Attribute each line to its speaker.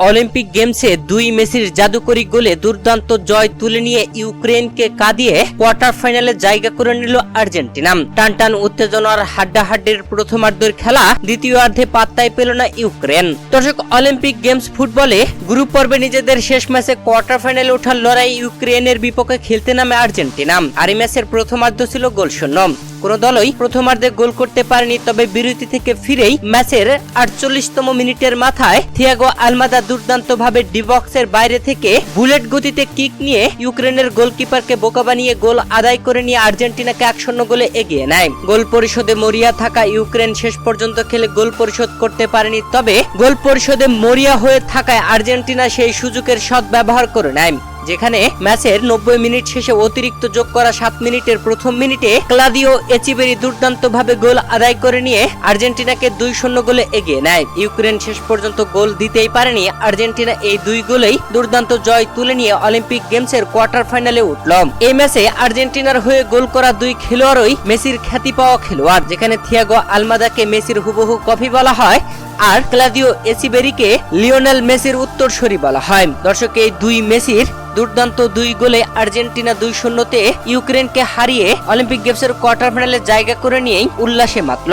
Speaker 1: Olympic গেমসে দুই মেসির জাদুকরি গোলে দুর্দান্ত জয় তুলে নিয়ে ইউক্রেনকে কাঁদিয়ে কোয়ার্টার ফাইনালে জায়গা করে নিল আর্জেন্টিনা। টানটান উত্তেজনার হাড্ডাহাড্ডির প্রথমার্ধের খেলা দ্বিতীয়ার্ধে পাত্তাই পেল না ইউক্রেন দর্শক, অলিম্পিক গেমস ফুটবলে গ্রুপ পর্বে নিজেদের শেষ ম্যাচে কোয়ার্টার ফাইনালে ওঠার লড়াই ইউক্রেনের বিপক্ষে খেলতে নামে আর্জেন্টিনা। আর এই ম্যাচের প্রথমার্ধ ছিল গোল শূন্য কোনো দলই প্রথমার্ধে গোল করতে পারেনি, তবে বিরতি থেকে ফিরেই ম্যাচের আটচল্লিশতম মিনিটের মাথায় থিয়াগো আলমাদা দুর্দান্ত ভাবে ডিবক্সের বাইরে থেকে বুলেট গতিতে কিক নিয়ে ইউক্রেনের গোলকিপারকে বোকা বানিয়ে গোল আদায় করে নিয়ে আর্জেন্টিনাকে এক শূন্য গোলে এগিয়ে নেয়। গোল পরিশোধে মরিয়া থাকা ইউক্রেন শেষ পর্যন্ত খেলে গোল পরিশোধ করতে পারেনি, তবে গোল পরিশোধে মরিয়া হয়ে থাকায় আর্জেন্টিনা সেই সুযোগের সদ্ব্যবহার করে নেয়। যেখানে ম্যাচের নব্বই মিনিট শেষে অতিরিক্ত যোগ করা সাত মিনিটের প্রথম মিনিটে ক্লাদিও এচিবেরি দুর্দান্ত ভাবে গোল আদায় করে নিয়ে আর্জেন্টিনাকে দুই শূন্য গোলে এগিয়ে নেয়। ইউক্রেন শেষ পর্যন্ত গোল দিতেই পারেনি। আর্জেন্টিনা এই দুই গোলেই দুর্দান্ত জয় তুলে নিয়ে অলিম্পিক গেমসের কোয়ার্টার ফাইনালে উঠল। এই ম্যাচে আর্জেন্টিনার হয়ে গোল করা দুই খেলোয়াড়ই মেসির খ্যাতি পাওয়া খেলোয়াড়, যেখানে থিয়াগো আলমাদাকে মেসির হুবহু কপি বলা হয় আর ক্লাদিও এসিবেরিকে লিওনেল মেসির উত্তরসরি বলা হয়। দর্শক, এই দুই মেসির দুর্দান্ত দুই গোলে আর্জেন্টিনা দুই শূন্যতে ইউক্রেনকে হারিয়ে অলিম্পিক গেমসের কোয়ার্টার ফাইনালে জায়গা করে নিয়েই উল্লাসে মাতল